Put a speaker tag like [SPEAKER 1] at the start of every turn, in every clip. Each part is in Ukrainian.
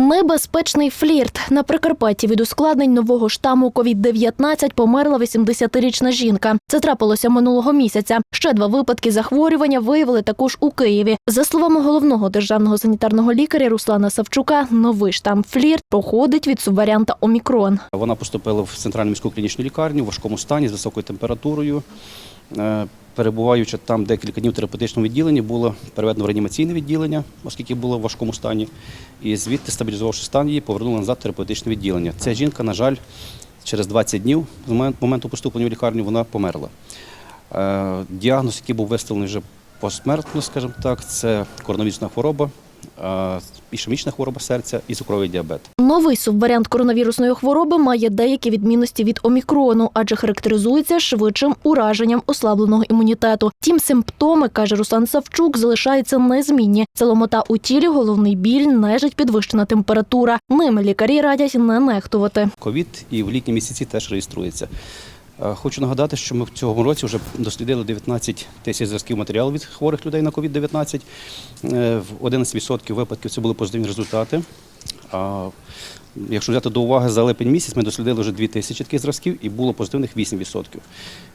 [SPEAKER 1] Небезпечний флірт на Прикарпатті від ускладнень нового штаму COVID-19 померла 80-річна жінка. Це трапилося минулого місяця. Ще два випадки захворювання виявили також у Києві. За словами головного державного санітарного лікаря Руслана Савчука, новий штам флірт походить від субваріанта Омікрон.
[SPEAKER 2] Вона поступила в центральну міську клінічну лікарню в важкому стані з високою температурою. Е, Перебуваючи там декілька днів в терапевтичному відділенні, було переведено в реанімаційне відділення, оскільки було в важкому стані. І звідти, стабілізувавши стан, її повернули назад в терапевтичне відділення. Ця жінка, на жаль, через 20 днів з моменту поступлення в лікарню вона померла. Е, Діагноз, який був виставлений вже посмертно, скажімо так, це коронавірусна хвороба, е, ішемічна хвороба серця і цукровий діабет.
[SPEAKER 1] Новий субваріант коронавірусної хвороби має деякі відмінності від омікрону, адже характеризується швидшим ураженням ослабленого імунітету. Тім симптоми, каже Руслан Савчук, залишаються незмінні. Це ломота у тілі, головний біль, нежить підвищена температура. Ними лікарі радять не нехтувати.
[SPEAKER 2] ковід і в літні місяці теж реєструється. Е, Хочу нагадати, що ми в цьому році вже дослідили 19 тисяч зразків матеріалу від хворих людей на COVID-19. Е, В 11% випадків це були позитивні результати. А якщо взяти до уваги за липень місяць, ми дослідили вже 2 тисячі таких зразків і було позитивних 8%.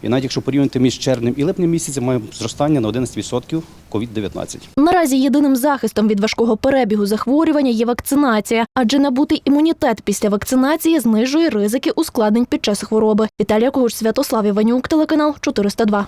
[SPEAKER 2] І навіть якщо порівняти між червнем і липнем місяцем, маємо зростання на 11% COVID-19.
[SPEAKER 1] Наразі єдиним захистом від важкого перебігу захворювання є вакцинація, адже набутий імунітет після вакцинації знижує ризики ускладнень під час хвороби. Віталія Когуш, Святослав Іванюк, телеканал 402.